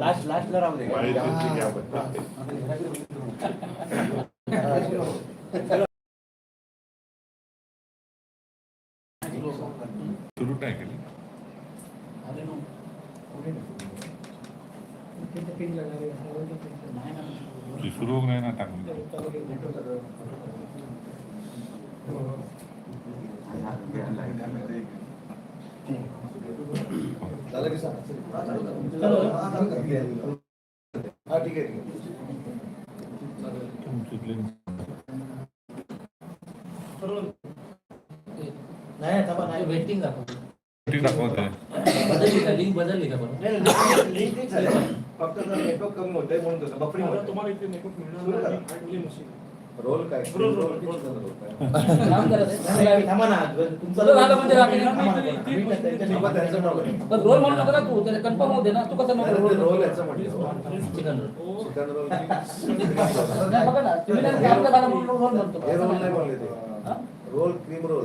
Last लास्टला राहू दे. सुरू नाही केली. ती सुरू नाही ना टाकली झालं की सांग हा, चालू कर. हा, चालू कर. हा ठीक आहे नाही थांबा नाही वेटिंग बदलली का? लिंक बदलली का पण लिंक नाही झाली. फक्त नेटवर्क कमी होतंय म्हणून तसं बफरिंग होतंय. तुम्हाला इथे मेकअप मिळणार नाही. रोल काय? रोल, रोल, किती. जण थांबा ना तुमचं झालं म्हणजे थांबा, त्यांचं नाव आहे. पण रोल म्हणून नका तू त्याला कन्फर्म होते ना. तू कसं नाही, नको ते रोल रोल याचं म्हटलं चिकन रोल. चिकन रोल नाही. बघा ना तुम्ही नाही काम करा म्हणून रोल म्हणतो. हे रोल नाही बोलले ते. हा? Roll cream roll.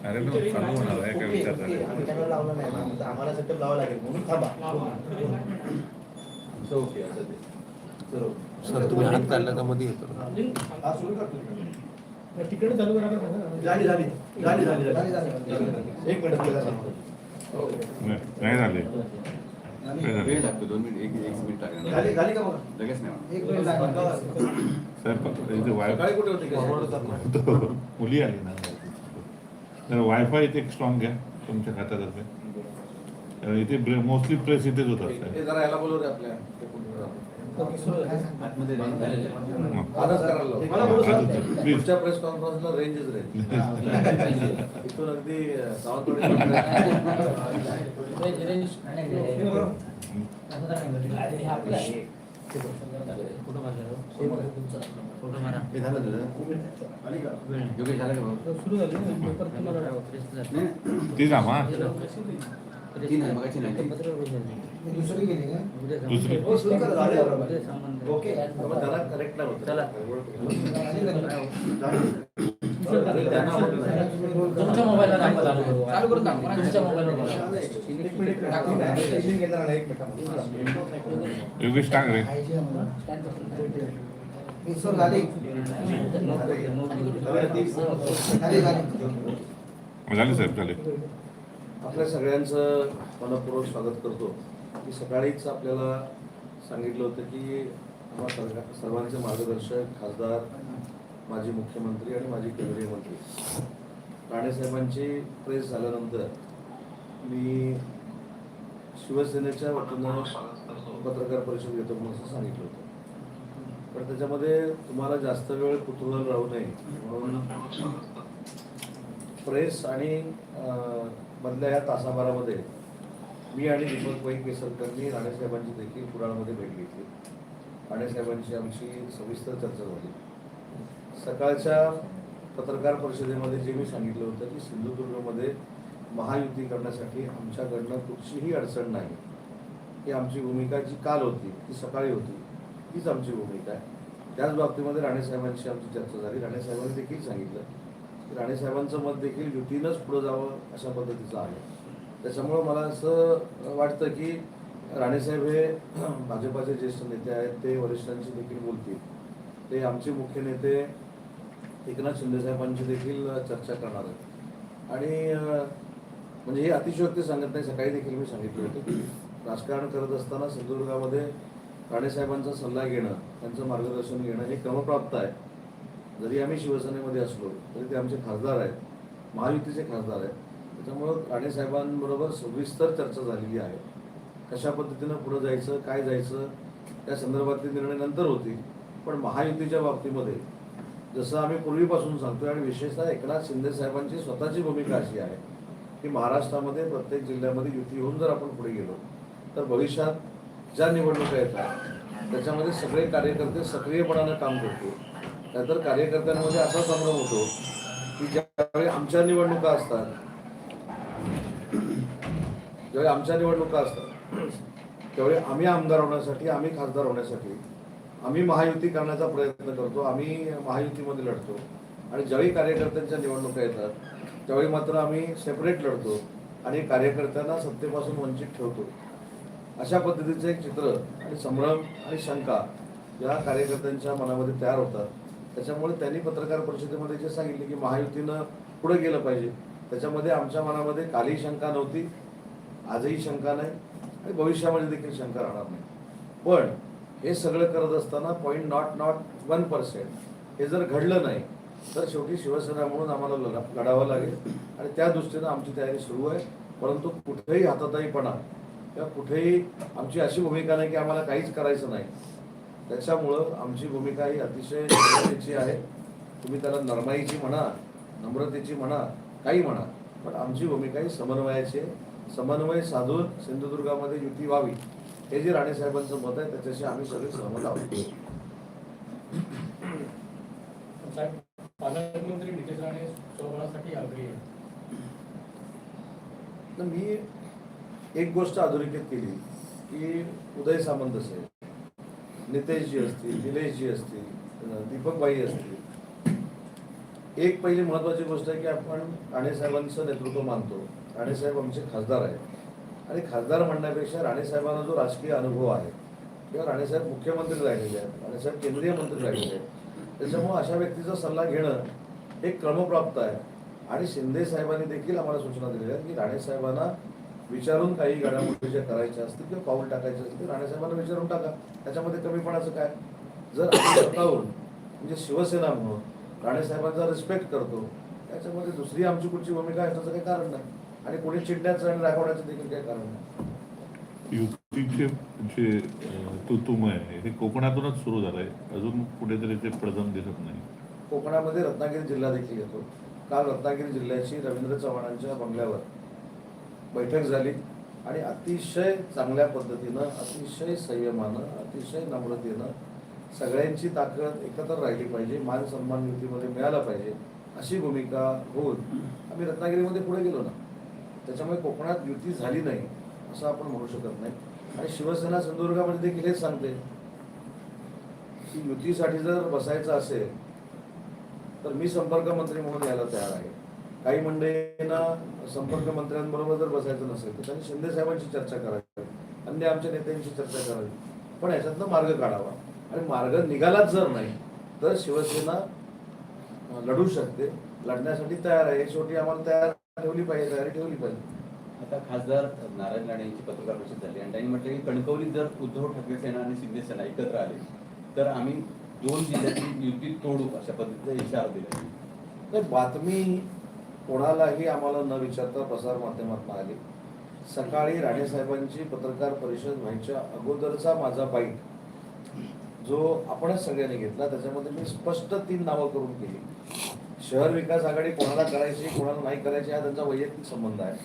अरे नो चालू होणार आहे काय विचार आम्ही झाले? कॅमेरा लावला नाही ना तर आम्हाला सेटअप लावा लागेल म्हणून थांबा. okay, असं ते. सर तुम्ही हात काढला का मध्ये येतो लिंक सुरू करतो. तिकडे चालू करा का सांगा. झाली झाली झाली झाली झाली झाली. एक मिनिट तिला सांगतो. नाही नाही झाले वेळ लागतो दोन मिनिट एक एक मिनिट लागेल झाली झाली का बघा लगेच नाही होणार. एक मिनिट सांगा. सर फक्त इथे वाय सकाळी कुठे होती का? मुली आली ना तर वायफाय इथे एक स्ट्रॉंग घ्या तुमच्या खात्यातर्फे कारण इथे मोस्टली प्रेस इथेच होत हे. आतमध्ये रेंज झालेली आहे. आजच करायला लाव. मला बोलू पुढच्या प्रेस कॉन्फरन्सला रेंजच रेंज इथून अगदी अं, सावंतवाडी हे. हे मारा. हे झालं तुझं? योगेश झालं का? भाऊ? ती जा मा तीन आहे, मगाची नाही. दुसरी गेली का दुसरी हो सुरू करा झाले बरोबर. ओके त्याला करेक्ट नाही होत चला. तुमच्या मोबाईलला दाखवा चालू करू चालू करू दाखवा तुमच्या मोबाईलवर योगेश टाक रे झाले साहेब झाले आपल्या सगळ्यांचं मनपूर्वक स्वागत करतो. की सकाळीच आपल्याला सांगितलं होतं की आम्हा सर्वांचे मार्गदर्शक खासदार माजी मुख्यमंत्री आणि माजी केंद्रीय मंत्री. राणेसाहेबांची प्रेस झाल्यानंतर मी शिवसेनेच्या वतीनं पत्रकार परिषद घेतो म्हणून असं सांगितलं होतं. पण त्याच्यामध्ये तुम्हाला जास्त वेळ कुतूहल राहू नये. म्हणून प्रेस आणि मधल्या या तासाभरामध्ये मी आणि दीपक भाई केसरकरनी राणेसाहेबांची देखील कुडाळमध्ये भेट घेतली. राणेसाहेबांची आमची सविस्तर चर्चा झाली. सकाळच्या पत्रकार परिषदेमध्ये जे मी सांगितलं होतं की सिंधुदुर्गमध्ये महायुती करण्यासाठी आमच्याकडनं कुठचीही अडचण नाही. ही आमची भूमिका जी काल होती ती सकाळी होती हीच आमची भूमिका आहे. त्याच बाबतीमध्ये राणेसाहेबांची आमची चर्चा झाली. राणेसाहेबांनी देखील सांगितलं राणेसाहेबांचं मत देखील युतीनंच पुढं जावं अशा पद्धतीचं आहे. त्याच्यामुळं मला असं वाटतं की राणेसाहेब हे भाजपाचे ज्येष्ठ नेते आहेत ते वरिष्ठांशी देखील बोलतील. ते आमचे मुख्य नेते एकनाथ शिंदेसाहेबांची देखील चर्चा करणार आहेत. आणि म्हणजे हे अतिशयोक्ती सांगत नाही सकाळी देखील मी सांगितलं होतं राजकारण करत असताना सिंधुदुर्गामध्ये राणेसाहेबांचा सल्ला घेणं त्यांचं मार्गदर्शन घेणं हे क्रमप्राप्त आहे. जरी आम्ही शिवसेनेमध्ये असलो तरी ते आमचे खासदार आहेत महायुतीचे खासदार आहेत. त्याच्यामुळं राणेसाहेबांबरोबर सविस्तर चर्चा झालेली आहे. कशा पद्धतीनं पुढं जायचं काय जायचं त्या संदर्भातले निर्णय नंतर होतील. पण महायुतीच्या बाबतीमध्ये जसं आम्ही पूर्वीपासून सांगतोय आणि विशेषतः एकनाथ शिंदे साहेबांची स्वतःची भूमिका अशी आहे की महाराष्ट्रामध्ये प्रत्येक जिल्ह्यामध्ये युती होऊन जर आपण पुढे गेलो तर भविष्यात ज्या निवडणुका येतात त्याच्यामध्ये सगळे कार्यकर्ते सक्रियपणानं काम करतील. नाहीतर कार्यकर्त्यांमध्ये असा संभ्रम होतो की ज्यावेळी आमच्या निवडणुका असतात ज्यावेळी आमच्या निवडणुका असतात त्यावेळी आम्ही आमदार होण्यासाठी आम्ही खासदार होण्यासाठी आम्ही महायुती करण्याचा प्रयत्न करतो आम्ही महायुतीमध्ये लढतो. आणि ज्यावेळी कार्यकर्त्यांच्या निवडणुका येतात त्यावेळी मात्र आम्ही सेपरेट लढतो आणि कार्यकर्त्यांना सत्तेपासून वंचित ठेवतो. अशा पद्धतीचं एक चित्र आणि संभ्रम आणि शंका या कार्यकर्त्यांच्या मनामध्ये तयार होतात. त्याच्यामुळे त्यांनी पत्रकार परिषदेमध्ये जे सांगितले की महायुतीनं पुढे गेलं पाहिजे त्याच्यामध्ये आमच्या मनामध्ये कालही शंका नव्हती आजही शंका नाही आणि भविष्यामध्ये देखील शंका राहणार नाही. पण हे सगळं करत असताना point nought nought one percent हे जर घडलं नाही तर शेवटी शिवसेना म्हणून आम्हाला लढा लढावं लागेल आणि त्या दृष्टीनं आमची तयारी सुरू आहे. परंतु कुठेही हाताताईपणा किंवा कुठेही आमची अशी भूमिका नाही की आम्हाला काहीच करायचं नाही. त्याच्यामुळं आमची भूमिका ही अतिशय नम्रतेची आहे. तुम्ही त्याला नरमाईची म्हणा नम्रतेची म्हणा काही म्हणा पण आमची भूमिका ही समन्वयाची समन्वय साधून सिंधुदुर्गामध्ये युती व्हावी हे जे राणेसाहेबांचं मत आहे त्याच्याशी आम्ही सगळे सहमत आहोत. साहेब पालकमंत्री नितेश राणे स्वबळासाठी आग्रही आहे. मी एक गोष्ट अधोरेखित केली की उदय सामंत असेल नितेशजी असतील निलेशजी असतील दीपकबाई असतील. एक पहिली महत्वाची गोष्ट आहे की आपण राणेसाहेबांचं नेतृत्व मानतो. राणेसाहेब आमचे खासदार आहेत. आणि खासदार म्हणण्यापेक्षा राणेसाहेबांना जो राजकीय अनुभव आहे किंवा राणेसाहेब मुख्यमंत्री राहिलेले आहेत राणेसाहेब केंद्रीय मंत्री राहिलेले आहेत त्याच्यामुळं अशा व्यक्तीचा सल्ला घेणं हे क्रमप्राप्त आहे. आणि शिंदे साहेबांनी देखील आम्हाला सूचना दिलेल्या आहेत की राणेसाहेबांना विचारून काही घडामोडी ज्या करायच्या असतील किंवा पाऊल टाकायचे असतील ते राणेसाहेबांना विचारून टाका. त्याच्यामध्ये कमीपणाचं काय? जर आपण स्वतःहून म्हणजे शिवसेना म्हणून राणेसाहेबांचा रिस्पेक्ट करतो त्याच्यामध्ये दुसरी आमची कुठची भूमिका आहे त्याचं काही कारण नाही. आणि कोणी चिडण्याचं आणि रागवण्याचं देखील काही कारण नाही. युतीचे जे अं, तुतुमय आहे हे कोकणातूनच सुरू झालंय. अजून कुठेतरी ते प्रथम दिसत नाही. कोकणामध्ये रत्नागिरी जिल्हा देखील येतो. काल रत्नागिरी जिल्ह्याची रवींद्र चव्हाणांच्या बंगल्यावर बैठक झाली आणि अतिशय चांगल्या पद्धतीनं अतिशय संयमानं अतिशय नम्रतेनं सगळ्यांची ताकद एकत्र राहिली पाहिजे मान सन्मान युतीमध्ये मिळाला पाहिजे अशी भूमिका होऊन आम्ही रत्नागिरीमध्ये पुढे गेलो ना. त्याच्यामुळे कोकणात युती झाली नाही असं आपण म्हणू शकत नाही. आणि शिवसेना सिंधुदुर्गामध्ये देखील हेच सांगते. की युतीसाठी जर बसायचं असेल तर मी संपर्क मंत्री म्हणून यायला तयार आहे. काही मंडळींना संपर्क मंत्र्यांबरोबर जर बसायचं नसेल तर त्यांनी शिंदे साहेबांची चर्चा करावी अन्य आमच्या नेत्यांची चर्चा करावी. पण याच्यातनं मार्ग काढावा. आणि मार्ग निघालाच जर नाही तर शिवसेना लढू शकते. लढण्यासाठी तयार आहे. शेवटी आम्हाला तयार ठेवली पाहिजे तयारी ठेवली पाहिजे. आता खासदार नारायण राणे यांची पत्रकार परिषद झाली. आणि त्यांनी म्हटलं की कणकवलीत जर उद्धव ठाकरे सेना आणि शिंदे सेना एकत्र आले तर आम्ही दोन जिल्ह्यातील युती तोडू अशा पद्धतीचा इशारा दिला. तर बातमी कोणालाही आम्हाला न विचारता प्रसार माध्यमातून सकाळी राणेसाहेबांची पत्रकार परिषद व्हायच्या अगोदरचा माझा बाईट जो आपणच सगळ्यांनी घेतला. त्याच्यामध्ये मी स्पष्ट तीन नावं करून केली. शहर विकास आघाडी कोणाला करायची कोणाला नाही करायची हा त्यांचा वैयक्तिक संबंध आहे.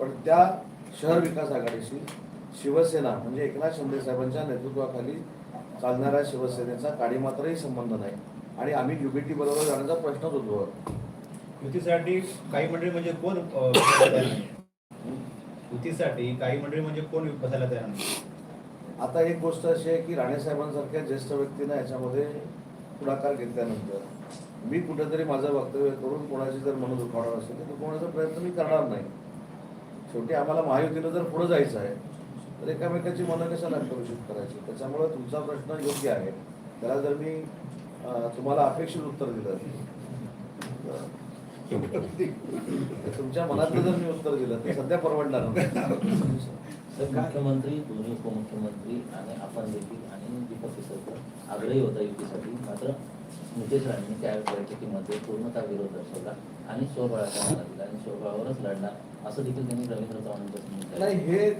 पण त्या शहर विकास आघाडीशी शिवसेना म्हणजे एकनाथ शिंदे साहेबांच्या नेतृत्वाखाली चालणाऱ्या शिवसेनेचा काडीमात्रही संबंध नाही. आणि आम्ही युबीटी बरोबर जाण्याचा प्रश्नच उद्भवत युतीसाठी काही मंडळी म्हणजे कोण युतीसाठी काही मंडळी म्हणजे कोण बसायला तयार नाही? आता एक गोष्ट अशी आहे की राणेसाहेबांसारख्या ज्येष्ठ व्यक्तीनं याच्यामध्ये पुढाकार घेतल्यानंतर मी कुठेतरी माझं वक्तव्य करून कोणाची जर मन दुखावणार असेल तर दुखवण्याचा प्रयत्न मी करणार नाही. शेवटी आम्हाला महायुतीनं जर पुढे जायचं आहे तर एकामेकाची मनं कशाला कलुषित करायची? त्याच्यामुळे तुमचा प्रश्न योग्य आहे. त्याला जर मी तुम्हाला अपेक्षित उत्तर दिलं तुमच्या मनातलं जर मी उत्तर दिलं तर सध्या परवडणार मुख्यमंत्री दोन्ही उपमुख्यमंत्री आणि आपण देखील आणि दीपक केसरकर आग्रही होता युतीसाठी मात्र नितेश राणेंनी त्या बैठकीमध्ये पूर्णतः विरोध दर्शवला आणि स्वबळाचा दिला आणि स्वबळावरच लढणार असं देखील त्यांनी रवींद्र चव्हाणांच्या समोर नाही. हे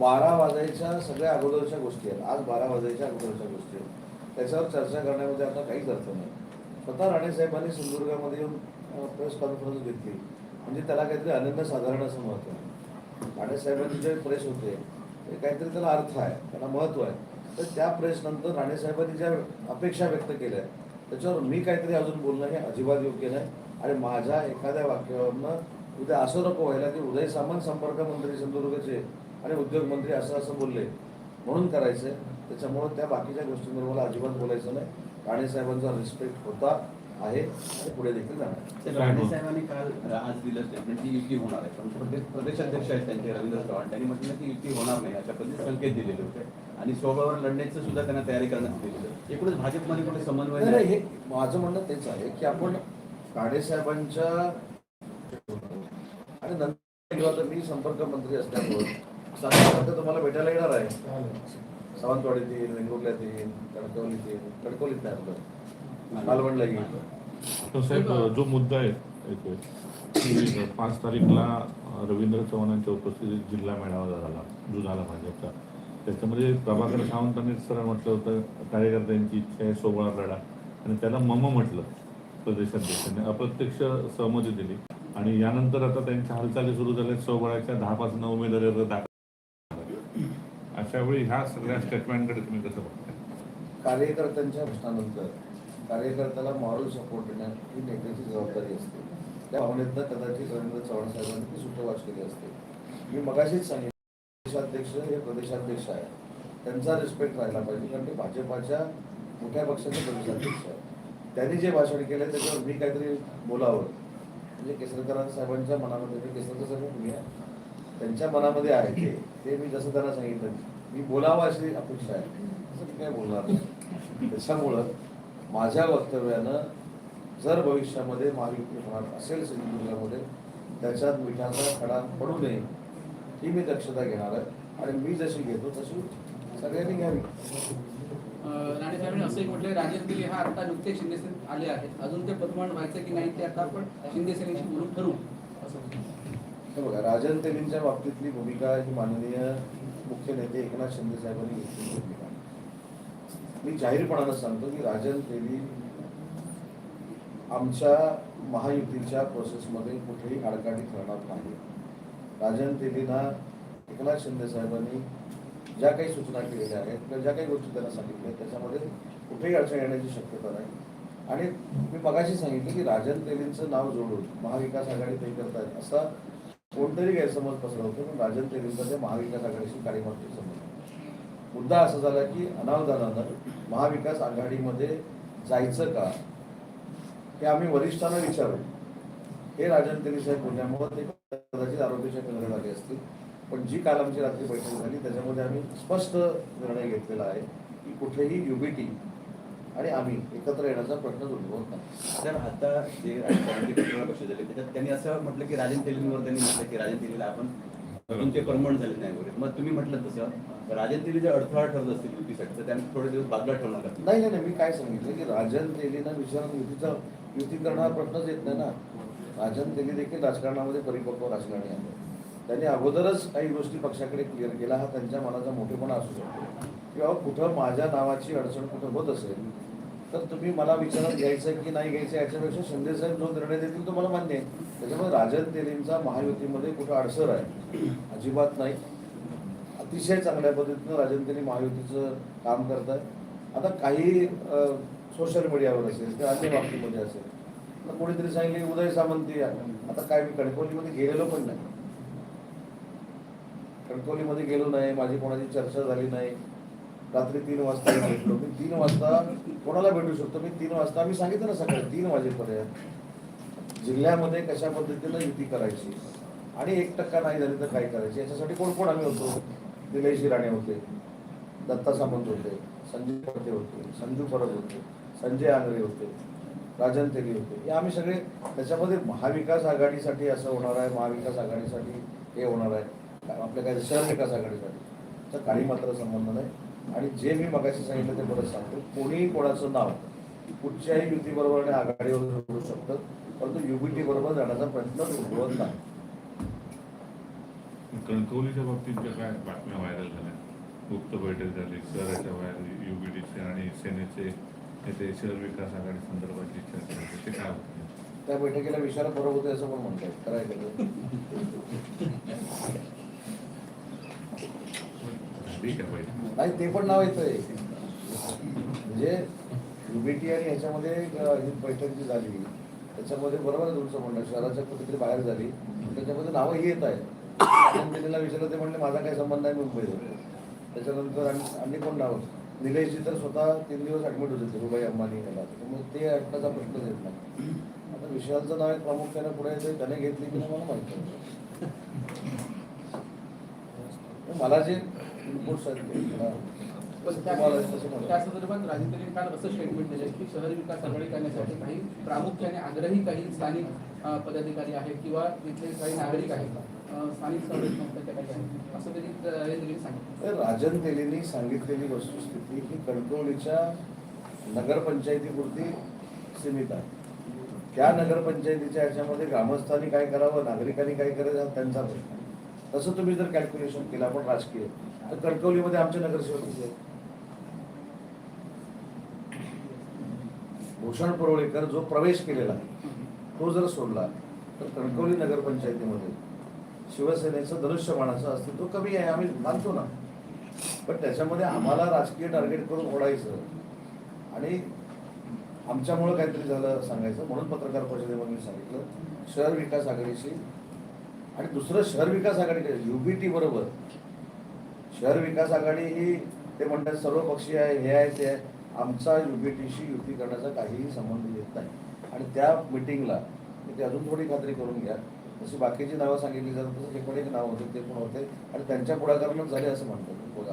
बारा वाजायच्या सगळ्या अगोदरच्या गोष्टी आहेत. आज बारा वाजायच्या अगोदरच्या गोष्टी आहेत. त्याच्यावर चर्चा करण्यामध्ये आता काहीच अर्थ नाही. स्वतः राणेसाहेबांनी सिंधुदुर्गामध्ये येऊन प्रेस कॉन्फरन्स घेतली. म्हणजे त्याला काहीतरी अनन्यसाधारण असं महत्त्व आहे. राणेसाहेबांचे जे प्रेस होते ते काहीतरी त्याला अर्थ आहे त्याला महत्त्व आहे. तर त्या प्रेसनंतर राणेसाहेबांनी ज्या अपेक्षा व्यक्त केल्या त्याच्यावर मी काहीतरी अजून बोलणं हे अजिबात योग्य नाही. आणि माझ्या एखाद्या वाक्यावरनं उद्या असं नको व्हायला की उदय सामंत संपर्क मंत्री सिंधुदुर्गचे आणि उद्योगमंत्री असं असं बोलले म्हणून करायचं त्याच्यामुळं त्या बाकीच्या गोष्टींवर मला अजिबात बोलायचं नाही. राणेसाहेबांचा रिस्पेक्ट होता. आहे. पुढे देखील जाणार राणे साहेबांनी काल आज दिलं स्टेटमेंट की युती होणार आहे. पण प्रदेश प्रदेशाध्यक्ष आहेत त्यांचे रवींद्र चव्हाण. त्यांनी म्हटलं की युती होणार नाही. अशा पद्धतीचे संकेत दिलेले होते. आणि स्वबळावर लढण्याचं सुद्धा त्यांना तयारी करण्यात दिलेलं एकूणच भाजपमध्ये कुठे समन्वय. हे माझं म्हणणं तेच आहे की आपण साहेबांच्या आणि नंतर मी संपर्क मंत्री असल्यामुळे साधारणतः तुम्हाला भेटायला येणार आहे. सावंतवाडीत येईल वेंगुर्ल्यात येईल कणकवलीत येईल कणकवलीत नाही आपलं. मालवणला येईल तर साहेब जो मुद्दा आहे पाच तारीखला रवींद्र चव्हाणांच्या उपस्थितीत जिल्हा मेळावा झाला जो झाला भाजपचा. त्याच्यामध्ये प्रभाकर सावंतांनी सरळ म्हटलं होतं कार्यकर्त्यांची इच्छा आहे सोबळा लढा. आणि त्याला मम म्हटलं प्रदेशाध्यक्षांनी. अप्रत्यक्ष सहमती दिली. आणि यानंतर आता त्यांच्या हालचाली सुरू झाल्या. सोबळाच्या दहा पासून उमेदवारी अर्ज दाखल अशा वेळी ह्या सगळ्या स्टेटमेंटकडे तुम्ही कसं बघताय कार्यकर्त्यांच्या प्रश्नानंतर. कार्यकर्त्याला मॉरल सपोर्ट देणं ही नेत्याची जबाबदारी असते. त्या भावनेतनं कदाचित रवींद्र चव्हाण साहेबांनी ती सुटवाच केली असते. मी मगाशीच सांगितलं प्रदेशाध्यक्ष हे प्रदेशाध्यक्ष आहे त्यांचा रिस्पेक्ट राहिला पाहिजे कारण ते भाजपाच्या मोठ्या पक्षाचे प्रदेशाध्यक्ष आहे त्यांनी जे भाषण केलं त्याच्यावर मी काहीतरी बोलावं. म्हणजे केसरकर साहेबांच्या मनामध्ये ते केसरकर साहेब तुम्ही आहे. त्यांच्या मनामध्ये आहे ते. ते मी जसं त्यांना सांगितलं मी बोलावं अशी अपेक्षा आहे. असं मी काय बोलणार नाही. त्याच्यामुळं माझ्या वक्तव्यानं जर भविष्यामध्ये महायुती होणार असेल सिंधुदुर्गामध्ये त्याच्यात मिठाचा खडा पडू नये ही मी दक्षता घेणार आहे. आणि मी जशी घेतो तशी सगळ्यांनी घ्यावी. राणे साहेबांनी असं एक म्हटलं राजेश दिली हा आता नुकते शिंदे सेनेत आले आहेत. अजून ते पदमान व्हायचं की नाही ते आता आपण शिंदे सेनेशी बोलून ठरवू. असं बघा राजन तेलींच्या बाबतीतली भूमिका ही माननीय मुख्य नेते एकनाथ शिंदे साहेबांनी भूमिका मी जाहीरपणानं सांगतो की राजन तेली आमच्या महायुतीच्या प्रोसेसमध्ये कुठेही आडकाठी करणार नाही राजन तेलींना एकनाथ शिंदे साहेबांनी ज्या काही सूचना केलेल्या आहेत किंवा ज्या काही गोष्टी त्यांना सांगितल्या आहेत, त्याच्यामध्ये कुठेही अडचण येण्याची शक्यता नाही. आणि मी मगाशी सांगितलं की राजन तेलींचं नाव जोडून महाविकास आघाडी ते करतायत असा कोणतरी गैरसमज पसरवतो पण राजन तेलींचा ते महाविकास आघाडीशी कार्यमार्ग संबंध मुद्दा असा झाला की अनावधानानं महाविकास आघाडीमध्ये जायचं का हे आम्ही वरिष्ठांना विचारू हे राजन तेली साहेब बोलल्यामुळे ते कदाचित आरोग्याच्या केंद्र आले असतील पण जी काल आमची रात्री बैठक झाली त्याच्यामध्ये आम्ही स्पष्ट निर्णय घेतलेला आहे की कुठेही युबीटी आणि आम्ही एकत्र येण्याचा प्रश्न उद्भवत नाही. तर आता जे झाले त्याच्यात त्यांनी असं म्हटलं की राजन तेलींवर त्यांनी म्हटलं की राजन तेलीला आपण तुमचे परमनंट झाले नाही वगैरे मग तुम्ही म्हटलं तसं राजन तेली जे अडथळा ठरत असतील युतीसाठी तर त्यांनी थोडे दिवस बाजूला ठेवणार नाही नाही नाही मी काय सांगितलं की राजन तेलीना विचारून युतीचा युती करणार प्रश्नच येत नाही ना. राजन तेली देखील राजकारणामध्ये परिपक्व राजकारणी आहे त्यांनी अगोदरच काही गोष्टी पक्षाकडे क्लिअर केला हा त्यांच्या मनाचा मोठेपणा असू शकतो. किंवा कुठं माझ्या नावाची अडचण कुठं होत असेल तर तुम्ही मला विचारात घ्यायचं की नाही घ्यायचं याच्यापेक्षा शिंदे साहेब जो निर्णय देतील तो मला मान्य आहे. म्हणजे त्याच्यामुळे राजन तेलींचा महायुतीमध्ये कुठं अडसर आहे? अजिबात नाही. अतिशय चांगल्या पद्धतीनं राजन तेली महायुतीचं काम करत आहे आता काही सोशल मीडियावर असेल किंवा अन्य बाबतीमध्ये असेल तर कोणीतरी सांगितले उदय सामंत या. आता काय मी कणकवलीमध्ये गेलेलो पण नाही. कणकवलीमध्ये गेलो नाही माझी कोणाची चर्चा झाली नाही. रात्री तीन वाजता भेटलो. मी तीन वाजता कोणाला भेटू शकतो? मी तीन वाजता मी सांगितलं ना सकाळी तीन वाजेपर्यंत. जिल्ह्यामध्ये कशा पद्धतीनं युती करायची? आणि एक टक्का नाही झाली तर काय करायची? याच्यासाठी कोण कोण आम्ही होतो? निलेश राणे होते दत्ता सामंत होते संजय पडते होते संजू परब होते संजय आंगरे होते राजन तेली होते. हे आम्ही सगळे त्याच्यामध्ये महाविकास आघाडीसाठी असं होणार आहे महाविकास आघाडीसाठी हे होणार आहे. आपल्या काय शहर विकास आघाडीसाठी. तर काही मात्र संबंध नाही. आणि जे मी मगाशी सांगितलं ते परत सांगतो. कोणीही कोणाचं नाव कुठच्याही युतीबरोबर आणि आघाडीवर जोडू शकतं. परंतु युबीटी बरोबर जाण्याचा प्रश्न उद्भवत नाही. कणकवलीच्या बाबतीत ज्या काय बातम्या व्हायरल झाल्या गुप्त बैठक झाली शहराच्या बाहेर युबीडीचे आणि सेनेचे नेते शहर विकास आघाडी संदर्भातली चर्चा झाली. ते काय होतं? त्या बैठकीला विषयाला बरोबर होते असं पण म्हणतात. करायचं आहे नाही? ते पण नाव येतंय. म्हणजे युबीटी आणि ह्याच्यामध्ये ही बैठक जी झाली त्याच्यामध्ये बरोबर आहे तुमचं म्हणणं. शहराच्या कुठेतरी बाहेर झाली. त्याच्यामध्ये नावं येत आहेत. विचारलं ते म्हणले माझा काही संबंध नाही मुंबईत त्याच्यानंतर आणि आणि कोण नाव निलेशजी तर स्वतः तीन दिवस ऍडमिट होते धीरुभाई अंबानी याला. त्यामुळे ते ऐकण्याचा प्रश्नच येत नाही. आता विषयाचं नाव एक प्रामुख्याने पुढे येते त्याने घेतली की मला माहिती नाही. मला जे इनपुट्स आहेत पण त्या संदर्भात राजेंद्रने काल असं स्टेटमेंट दिलं की शहर विकास आघाडी करण्यासाठी काही प्रामुख्याने आग्रही काही स्थानिक पदाधिकारी आहेत किंवा तिथले काही नागरिक आहेत. स्थानिक स्वराज्य संस्थांच्या काही आहेत. असं त्यांनी राजेंद्रने सांगितलं. राजन तेलींनी सांगितलेली वस्तुस्थिती ही कणकवलीच्या नगरपंचायतीपुरती सीमित आहे. त्या नगरपंचायतीच्या याच्यामध्ये ग्रामस्थांनी काय करावं नागरिकांनी काय करायचं हा त्यांचा प्रश्न. तसं तुम्ही जर कॅल्क्युलेशन केलं आपण राजकीय. तर कणकवलीमध्ये आमचे नगरसेवक किती आहेत? भूषण परोळेकर जो प्रवेश केलेला आहे तो जर सोडला तर कणकवली नगरपंचायतीमध्ये शिवसेनेचं धनुष्यबाणाचं अस्तित्व कमी आहे आम्ही मानतो ना. पण त्याच्यामध्ये आम्हाला राजकीय टार्गेट करून ओढायचं आणि आमच्यामुळं काहीतरी झालं सांगायचं म्हणून पत्रकार परिषदेमध्ये मी सांगितलं शहर विकास आघाडीशी आणि दुसरं शहर विकास आघाडी युबीटी बरोबर. शहर विकास आघाडी ही ते म्हणतात सर्व पक्षी आहे हे आहे ते आहे. आमचा युबीटीशी युती करण्याचा काहीही संबंध येत नाही. आणि त्या मिटिंगला ते अजून थोडी खात्री करून घ्या. जशी बाकीची नावं सांगितली जातात तसं पण एक नाव होते ते पण होते. आणि त्यांच्या पुढाकारानंच झाले असं म्हणतात. बघा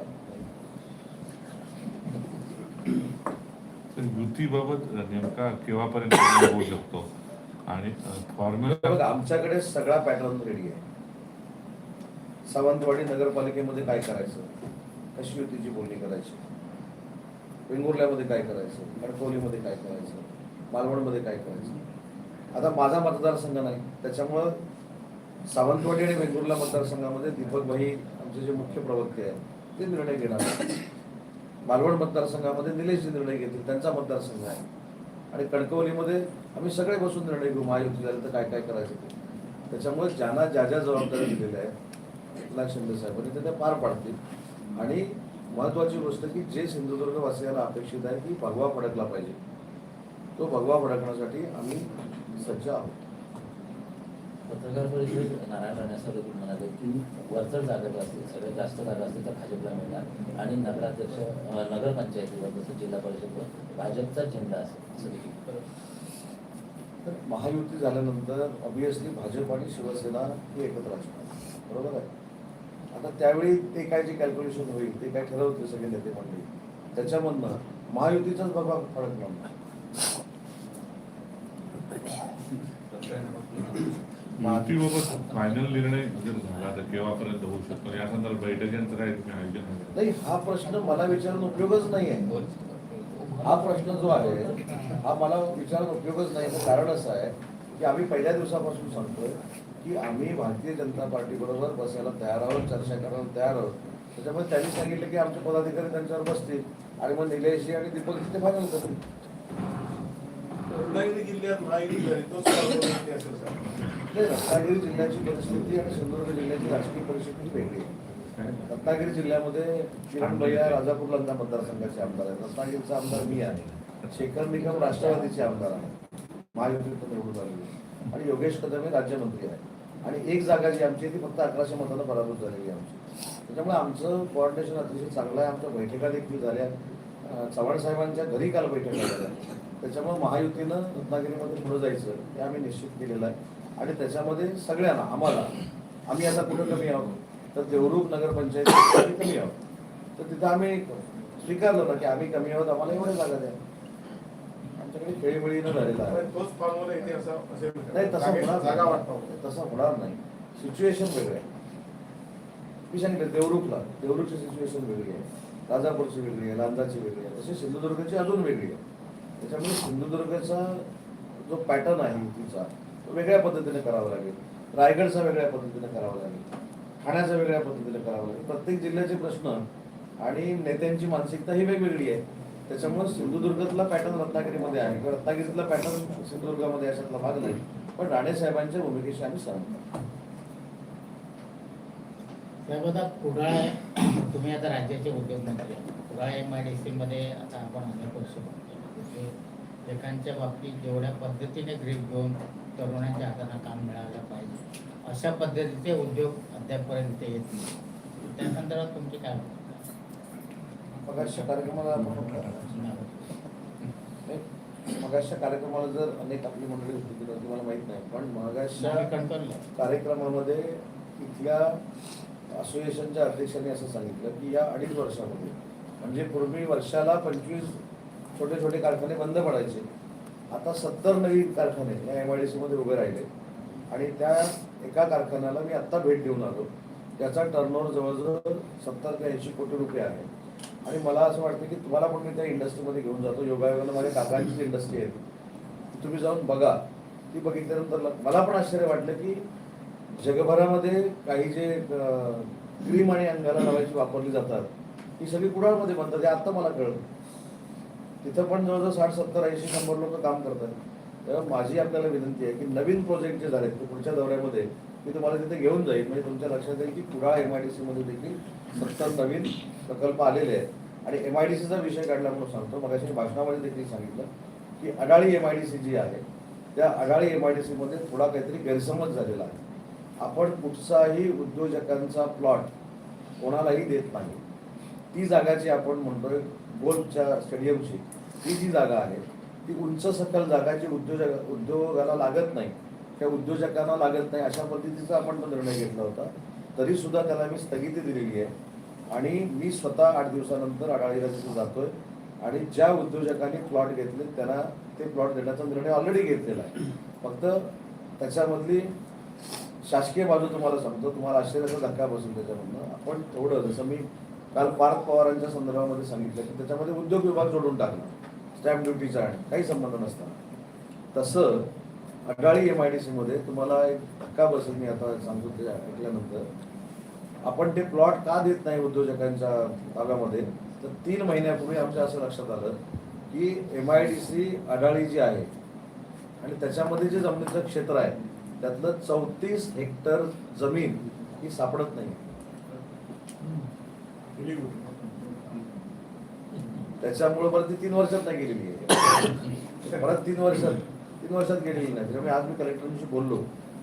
तर युतीबाबत नेमका केव्हापर्यंत होऊ शकतो? आणि फॉर्म्युला आमच्याकडे सगळा पॅटर्न रेडी आहे. सावंतवाडी नगरपालिकेमध्ये काय करायचं? कशी युतीची बोलणी करायची? वेंगुर्ल्यामध्ये काय करायचं? कणकवलीमध्ये काय करायचं? मालवणमध्ये काय करायचं? आता माझा मतदारसंघ नाही. त्याच्यामुळं सावंतवाडी आणि वेंगुर्ला मतदारसंघामध्ये दीपक भाई आमचे जे मुख्य प्रवक्ते आहेत ते निर्णय घेणार मालवण मतदारसंघामध्ये निलेशजी निर्णय घेतील त्यांचा मतदारसंघ आहे. आणि कणकवलीमध्ये आम्ही सगळे बसून निर्णय घेऊ महायुती झालं तर काय काय करायचं ते. त्याच्यामुळे ज्यांना ज्या ज्या जबाबदाऱ्या दिलेल्या आहेत एकनाथ शिंदे साहेबांनी ते त्या पार पाडतील. आणि महत्वाची गोष्ट की जे सिंधुदुर्ग वासियाला अपेक्षित आहे की भगवा फडकला पाहिजे. तो भगवा फडकण्यासाठी आम्ही सज्ज आहोत. पत्रकार परिषदेत नारायण राणे असं म्हणाले की वरचढ जागा असतील सगळ्यात जास्त जागा असतील तर भाजपला मिळणार. आणि नगराध्यक्ष नगरपंचायतीवर जसं जिल्हा परिषदवर भाजपचा झेंडा असेल असं देखील. तर महायुती झाल्यानंतर ऑब्विसली भाजप आणि शिवसेना हे एकत्र असणार. बरोबर आहे? आता त्यावेळी ते काय जे कॅल्क्युलेशन होईल ते काय ठरवते सगळे नेते मंडळी. त्याच्यामधनं महायुतीचाच बाबा फरक नव्हता युतीबाबत फायनल निर्णय जर झाला तर केव्हापर्यंत होऊ शकतो? या संदर्भात बैठकांचं काय आयोजन? नाही हा प्रश्न मला विचारून उपयोगच नाही आहे हा प्रश्न जो आहे हा मला विचारून उपयोगच नाही कारण असं आहे की आम्ही पहिल्या दिवसापासून सांगतोय की आम्ही भारतीय जनता पार्टी बरोबर बसायला तयार आहोत चर्चा करायला तयार आहोत. त्याच्यामुळे त्यांनी सांगितलं की आमचे पदाधिकारी त्यांच्यावर बसतील. आणि मग निलेशजी आणि दीपक तिथे फायनल करतील. रत्नागिरी जिल्ह्यात रत्नागिरी जिल्ह्याची परिस्थिती आणि सिंधुदुर्ग जिल्ह्याची राजकीय परिस्थिती ही वेगळी आहे. रत्नागिरी जिल्ह्यामध्ये किरण भैया राजापूर लंका मतदारसंघाचे आमदार आहेत. रत्नागिरीचा आमदार मी आहे. शेखर निकम राष्ट्रवादीचे आमदार आहेत. महायुतीतून निवडून आलेले आहे. आणि योगेश कदम हे राज्यमंत्री आहे आणि एक जागा जी आमची आहे ती फक्त अकराशे मतानं पराभूत झालेली आहे आमची. त्याच्यामुळे आमचं कोऑर्डिनेशन अतिशय चांगलं आहे. आमच्या बैठका देखील झाल्या चव्हाण साहेबांच्या घरी काल बैठका झाल्या त्याच्यामुळे महायुतीनं रत्नागिरीमध्ये पुढे जायचं हे आम्ही निश्चित केलेलं आहे. आणि त्याच्यामध्ये सगळ्यांना आम्हाला आम्ही आता कुठं कमी आहोत? तर देवरूप नगरपंचायत कमी आहोत. तर तिथं आम्ही स्वीकारलं ना की आम्ही कमी आहोत. आम्हाला एवढ्या जागा द्या. आमच्याकडे खेळीमेळीनं झालेला आहे. तोच फॉर्म्युला इथे असं असेल नाही तसं जागे- होणार जागा नाही. वाटतो तसं होणार नाही. सिच्युएशन वेगळं आहे. मी सांगितलं देवरूखला. देवरूखची सिच्युएशन वेगळी आहे. राजापूरची वेगळी आहे लांजाची वेगळी आहे. तशी सिंधुदुर्गची अजून वेगळी आहे. त्याच्यामुळे सिंधुदुर्गचा जो पॅटर्न आहे युतीचा तो वेगळ्या पद्धतीने करावा लागेल. रायगडचा वेगळ्या पद्धतीने करावा लागेल. ठाण्याचा वेगळ्या पद्धतीने करावा लागेल. प्रत्येक जिल्ह्याचे प्रश्न आणि नेत्यांची मानसिकता ही वेगवेगळी आहे. त्याच्यामुळे सिंधुदुर्गातला पॅटर्न रत्नागिरीमध्ये आहे. किंवा रत्नागिरीतला पॅटर्न सिंधुदुर्गामध्ये अशातला भाग नाही. पण राणे साहेबांच्या भूमिकेशी आम्ही सहमत साहेब आता कुडाळ आहे तुम्ही आता राज्याचे उद्योगमंत्री कुडाळ एम आय डी सीमध्ये आता आपण अनेक वर्ष लेखांच्या म्हणजे बाबतीत जेवढ्या पद्धतीने ग्रीप घेऊन तरुणांच्या हाताला काम मिळालं पाहिजे अशा पद्धतीचे उद्योग अद्यापपर्यंत येत नाही. त्या संदर्भात तुमची काय मगाशच्या कार्यक्रमाला मगाशच्या कार्यक्रमाला जर अनेक आपली मंडळी होती नव्हती मला माहीत नाही पण कंटाळलो. कार्यक्रमामध्ये इथल्या असोसिएशनच्या अध्यक्षांनी असं सांगितलं की या अडीच वर्षामध्ये म्हणजे पूर्वी वर्षाला पंचवीस छोटे छोटे कारखाने बंद पडायचे. आता सत्तर नवीन कारखाने या एम आय डी सीमध्ये उभे राहिले. आणि त्या एका कारखान्याला मी आत्ता भेट देऊन आलो. त्याचा टर्नओव्हर जवळजवळ सत्तर ते ऐंशी कोटी रुपये आहे. आणि मला असं वाटतं की तुम्हाला पण मी त्या इंडस्ट्रीमध्ये घेऊन जातो. योगायोगानं माझ्या जी इंडस्ट्री आहे. ती तुम्ही जाऊन बघा. ती बघितल्यानंतर मला पण आश्चर्य वाटलं की जगभरामध्ये काही जे क्रीम आणि अंगाला लावायची वापरली जातात ती सगळी कुडाळमध्ये बनतात. हे आत्ता मला कळलं. तिथं पण जवळजवळ साठ सत्तर ऐंशी शंभर लोक काम करतात. तेव्हा माझी आपल्याला विनंती आहे की नवीन प्रोजेक्ट जे झालेत पुढच्या दौऱ्यामध्ये मी तुम्हाला तिथे घेऊन जाईल. म्हणजे तुमच्या लक्षात येईल की कुडाळ एम आय डी सीमध्ये देखील सत्तर नवीन प्रकल्प आलेले आहेत. आणि एम आय डी सीचा विषय काढला म्हणून सांगतो मग भाषणामध्ये देखील सांगितलं की Adali M I D C जी आहे त्या अडाळी एम आय डी सीमध्ये थोडा काहीतरी गैरसमज झालेला आहे. आपण कुठचाही उद्योजकांचा प्लॉट कोणालाही देत नाही. ती जागाची आपण म्हणतोय गोल्फच्या स्टेडियमची ती जी जागा आहे ती उंच सकल जागा जी उद्योजक उद्योगाला लागत नाही. त्या उद्योजकांना लागत नाही अशा पद्धतीचा आपण तो निर्णय घेतला होता. तरीसुद्धा त्याला मी स्थगिती दिलेली आहे. आणि मी स्वतः आठ दिवसानंतर आढाळीला तिथे जातोय. आणि ज्या उद्योजकांनी प्लॉट घेतले त्यांना ते प्लॉट देण्याचा निर्णय ऑलरेडी घेतलेला आहे. फक्त त्याच्यामधली शासकीय बाजू तुम्हाला सांगतो. तुम्हाला आश्चर्याचा धक्का बसून त्याच्यामधनं. आपण थोडं जसं मी काल पार्थ पवारांच्या संदर्भामध्ये सांगितलं की त्याच्यामध्ये उद्योग विभाग जोडून टाकला. स्टॅम्प ड्युटीचा आणि काही संबंध नसताना. तसं अडाळी एम आय डी सीमध्ये तुम्हाला एक धक्का बसेल मी आता सांगतो ते ऐकल्यानंतर. आपण ते प्लॉट का देत नाही उद्योजकांच्या भागामध्ये तर तीन महिन्यापूर्वी आमच्या असं लक्षात आलं की M I D C Adali जी आहे आणि त्याच्यामध्ये जे जमिनीचं क्षेत्र आहे त्यातलं चौतीस हेक्टर जमीन ही सापडत नाही. त्याच्यामुळे परत ती तीन वर्षात नाही गेलेली आहे. परत तीन वर्षात तीन वर्षात गेलेली नाही. त्याच्यामुळे आज मी कलेक्टरशी बोललो.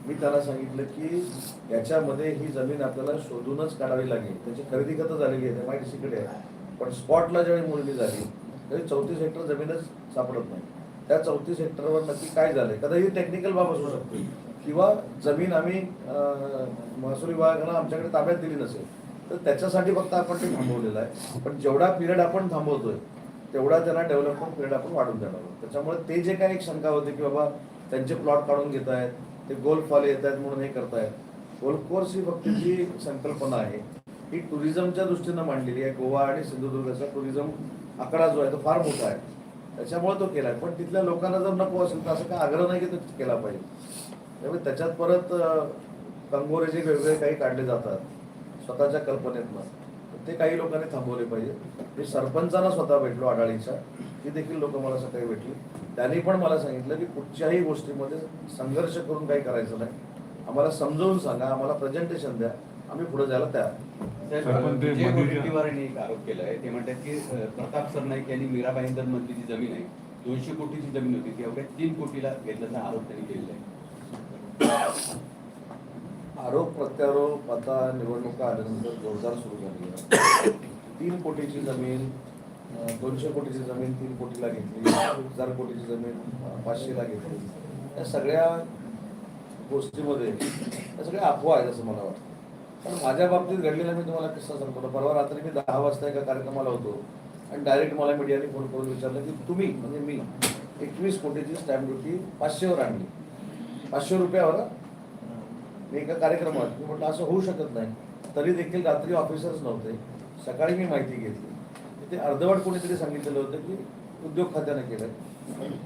मी त्याला सांगितलं की याच्यामध्ये ही जमीन आपल्याला शोधूनच काढावी लागेल. त्याची खरेदी खतं झालेली आहे माहिती सिकडे आहे. पण स्पॉटला ज्यावेळी मुलगी झाली तरी चौतीस हेक्टर जमीनच सापडत नाही. त्या चौतीस हेक्टरवर नक्की काय झालंय? कदाचित टेक्निकल बाब असू शकते. किंवा जमीन आम्ही महसूल विभागाला आमच्याकडे ताब्यात दिली नसेल तर त्याच्यासाठी फक्त आपण ते थांबवलेलं आहे. पण जेवढा पिरियड आपण थांबवतोय तेवढा त्यांना डेव्हलपमेंट पिरियड आपण वाढून देणार आहोत. त्याच्यामुळे ते जे काही एक शंका होती की बाबा त्यांचे प्लॉट काढून घेत आहेत ते गोल्फ वाले येत आहेत म्हणून हे करतायत. गोल्फ कोर्स ही फक्त जी संकल्पना आहे ही टुरिझमच्या दृष्टीनं मांडलेली आहे. गोवा आणि सिंधुदुर्गचा टुरिझम आकडा जो आहे तो फार मोठा आहे. त्याच्यामुळे तो केला आहे पण तिथल्या लोकांना जर नको असेल तर असं काय आग्रह नाही की तो केला पाहिजे? त्यामुळे त्याच्यात परत कंगोरेचे कंगोरे जे वेगवेगळे काही काढले जातात स्वतःच्या कल्पनेतनं तर ते काही लोकांनी थांबवले पाहिजे. मी सरपंचांना स्वतः भेटलो आढाळीच्या. ती देखील लोक मला सकाळी भेटली. त्यांनी पण मला सांगितलं की कुठच्याही गोष्टीमध्ये संघर्ष करून काही करायचं नाही. आम्हाला समजावून सांगा आम्हाला प्रेझेंटेशन द्या. आम्ही पुढे जायला तयार एक आरोप केला आहे ते म्हणतात की प्रताप सरनाईक यांनी मीरा भाईंदर मधली जी जमीन आहे दोनशे कोटीची जमीन होती. ती अवघ्या तीन कोटीला घेतल्याचा आरोप त्यांनी केलेला आहे. आरोप प्रत्यारोप आता निवडणुका आल्यानंतर जोरदार सुरू झाली आहे. तीन कोटीची जमीन दोनशे कोटीची जमीन तीन कोटीला घेतली हजार कोटीची जमीन पाचशेला घेतली. या सगळ्या गोष्टीमध्ये या सगळ्या अफवा आहेत असं मला वाटतं. पण माझ्या बाबतीत घडलेला मी तुम्हाला किस्सा सांगतो. परवा रात्री मी दहा वाजता एका कार्यक्रमाला होतो आणि डायरेक्ट मला मीडियाने फोन करून विचारलं की तुम्ही म्हणजे मी एकवीस कोटीची स्टॅम्प ड्युटी पाचशेवर आणली. पाचशे रुपयावर मी एका कार्यक्रमात मी म्हटलं असं होऊ शकत नाही. तरी देखील रात्री ऑफिसर्स नव्हते. सकाळी मी माहिती घेतली. ते अर्धवट कोणीतरी सांगितलेलं होतं की उद्योग खात्यानं केलं.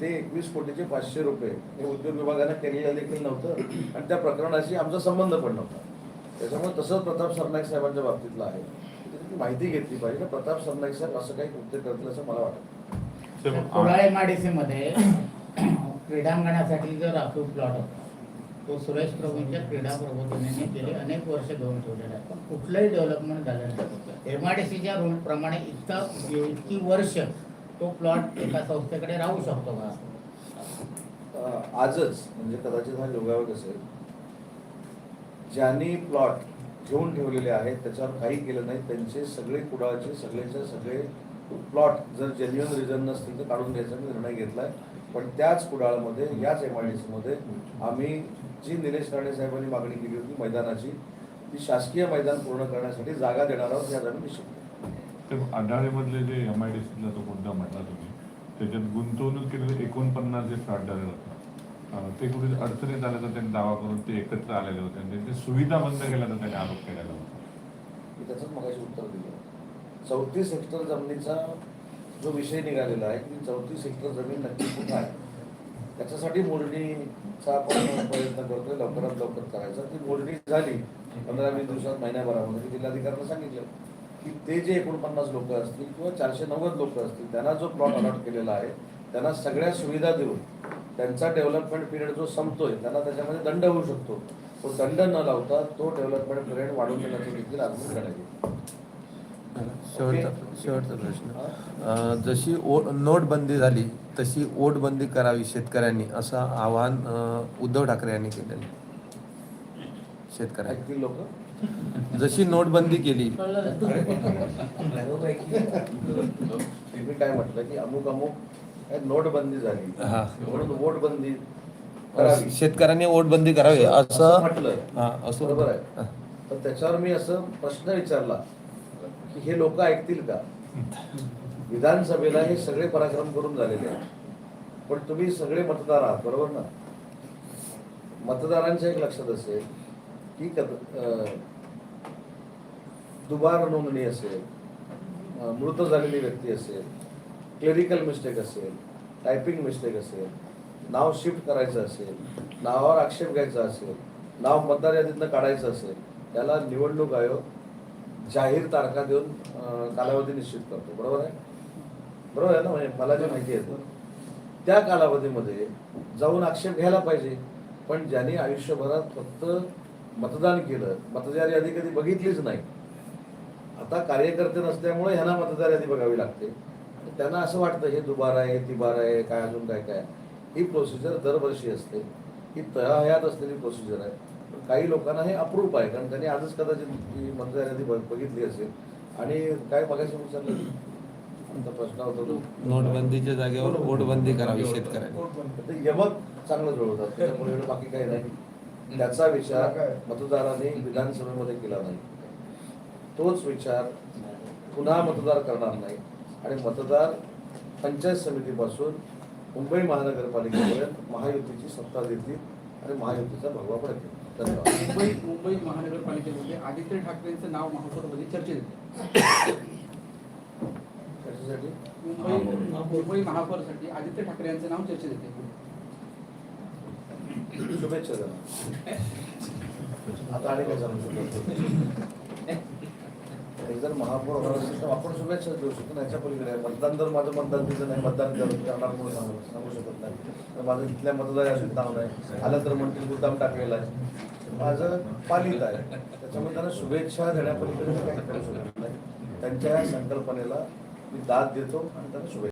ते एकवीस कोटीचे पाचशे रुपये हे उद्योग विभागानं केलेलं देखील नव्हतं. आणि त्या प्रकरणाशी आमचा संबंध पण नव्हता. त्याच्यामुळे तसंच प्रताप सरनाईक साहेबांच्या बाबतीतलं आहे. त्याची माहिती घेतली पाहिजे. ना प्रताप सरनाईक साहेब असं काही कृत्य करतील असं मला वाटतं. एम आय डी मध्ये क्रीडांगणासाठी जो राखीव प्लॉट होता तो सुरेश प्रभूंच्या क्रीडा प्रबोधनाने गेले अनेक वर्ष घेऊन ठेवलेला आहे. पण कुठलंही डेव्हलपमेंट झालेलं नाही एम डी सीच्या रूल प्रमाणे इतका इतकी वर्ष तो प्लॉट एका संस्थेकडे राहू शकतो का? आजच म्हणजे कदाचित हा योगायोग असेल ज्यांनी प्लॉट घेऊन ठेवलेले आहेत त्याच्यावर काही केलं नाही त्यांचे सगळे कुडाळचे सगळेच्या सगळे प्लॉट जर जेन्युअन रिझन नसतील तर काढून घ्यायचा मी निर्णय घेतलाय. पण त्याच कुडाळमध्ये याच एम आय डी सीमध्ये आम्ही जी निलेश राणे साहेबांनी मागणी केली होती मैदानाची ती शासकीय मैदान पूर्ण करण्यासाठी जागा देणार आहोत या आम्ही निश्चित आढाळेमधले जे एम आय डी सीला तो मुद्दा म्हटला तुम्ही त्याच्यात गुंतवणूक केलेले एकोणपन्नास जे फ्लॅट झाले होते ते कुठे अडचणीत आल्याचा त्यांनी दावा करून ते एकत्र आलेले होते आणि त्यांची सुविधा बंद केल्याचा त्यांनी आरोप केलेला होता. मी त्याचंच मगाशी उत्तर दिलं. चौतीस हेक्टर जमिनीचा जो विषय निघालेला आहे की चौतीस हेक्टर जमीन नक्की कुठं आहे? त्याच्यासाठी मोजणीचा आपण प्रयत्न करतोय लवकरात लवकर करायचा. ती मोजणी झाली पंधरा वीस दिवसात महिन्याभरामध्ये जिल्हाधिकाऱ्यांना सांगितलं की ते जे एकोणपन्नास लोक असतील किंवा चारशे नव्वद लोक असतील त्यांना जो प्लॉट अलॉट केलेला आहे त्यांना सगळ्या सुविधा देऊन त्यांचा डेव्हलपमेंट पिरियड जो संपतोय त्यांना त्याच्यामध्ये दंड होऊ शकतो. तो दंड न लावता तो डेव्हलपमेंट पिरियड वाढवून देण्याचं देखील आजून करण्यात शेवटचा शेवटचा प्रश्न. जशी ओ नोटबंदी झाली तशी ओटबंदी करावी शेतकऱ्यांनी असं आवाहन उद्धव ठाकरे यांनी केलेलं. शेतकऱ्यांनी. लोक? जशी नोटबंदी केली. काय म्हटलं की अमुक अमुक नोटबंदी झाली. म्हणून वोटबंदी शेतकऱ्यांनी ओटबंदी करावी असं म्हटलं. हा असं बरोबर आहे. तर त्याच्यावर मी असं प्रश्न विचारला. की हे लोक ऐकतील का? विधानसभेला हे सगळे पराक्रम करून झालेले आहेत. पण तुम्ही सगळे मतदार आहात बरोबर ना? मतदारांच्या एक लक्षात असेल की कद- दुबार नोंदणी असेल मृत झालेली व्यक्ती असेल क्लेरिकल मिस्टेक असेल टायपिंग मिस्टेक असेल नाव शिफ्ट करायचं असेल नावावर आक्षेप घ्यायचा असेल नाव मतदार यादीतनं काढायचं असेल त्याला निवडणूक आयोग जाहीर तारखा देऊन कालावधी निश्चित करतो. बरोबर आहे? बरोबर आहे ना? म्हणजे मला जे माहिती आहे त्या कालावधीमध्ये जाऊन आक्षेप घ्यायला पाहिजे. पण ज्यांनी आयुष्यभरात फक्त मतदान केलं मतदार यादी कधी बघितलीच नाही. आता कार्यकर्ते नसल्यामुळे ह्यांना मतदार यादी बघावी लागते. आणि त्यांना असं वाटतं हे दुबार आहे तिबार आहे काय अजून काय काय? ही प्रोसिजर दरवर्षी असते. ही तळाहयात असलेली प्रोसिजर आहे. काही लोकांना हे अप्रूप आहे कारण त्यांनी आजच कदाचित ही मतदार यादी बघ- बघितली असेल. आणि काय बघायचं आमचा प्रश्न होता तो. नोटबंदीच्या जागेवर ओटबंदी करावी शेतकऱ्यांनी. ते यमक चांगलं जुळवतात. त्याच्यामुळे बाकी काही नाही. त्याचा विचार मतदारांनी विधानसभेमध्ये केला नाही. तोच विचार पुन्हा मतदार करणार नाही. आणि मतदार पंचायत समितीपासून मुंबई महानगरपालिकेपर्यंत महायुतीची सत्ता देतील आणि महायुतीचा भगवा पडतील. मुंबई मुंबई महानगरपालिकेमध्ये आदित्य ठाकरेंचं नाव महापौरपदी चर्चेत येते कशासाठी मुंबई मुंबई महापौरसाठी आदित्य ठाकरे यांचं नाव चर्चेत येते शुभेच्छा आता आणि जर महापौर होणार असेल तर आपण शुभेच्छा देऊ शकतो. ना याच्या पलीकडे आहे. मतदान जर माझं मतदान तिथं नाही मतदान करणार कोण सांगू सांगू शकत नाही. तर माझं इथल्या मतदार असेल नाव नाही. आलं तर म्हणतील मुद्दाम टाकलेला आहे. माझं पालित आहे. त्याच्यामुळे त्यांना शुभेच्छा देण्यापलीकडे काही करू शकत नाही. त्यांच्या या संकल्पनेला मी दाद देतो आणि त्यांना शुभेच्छा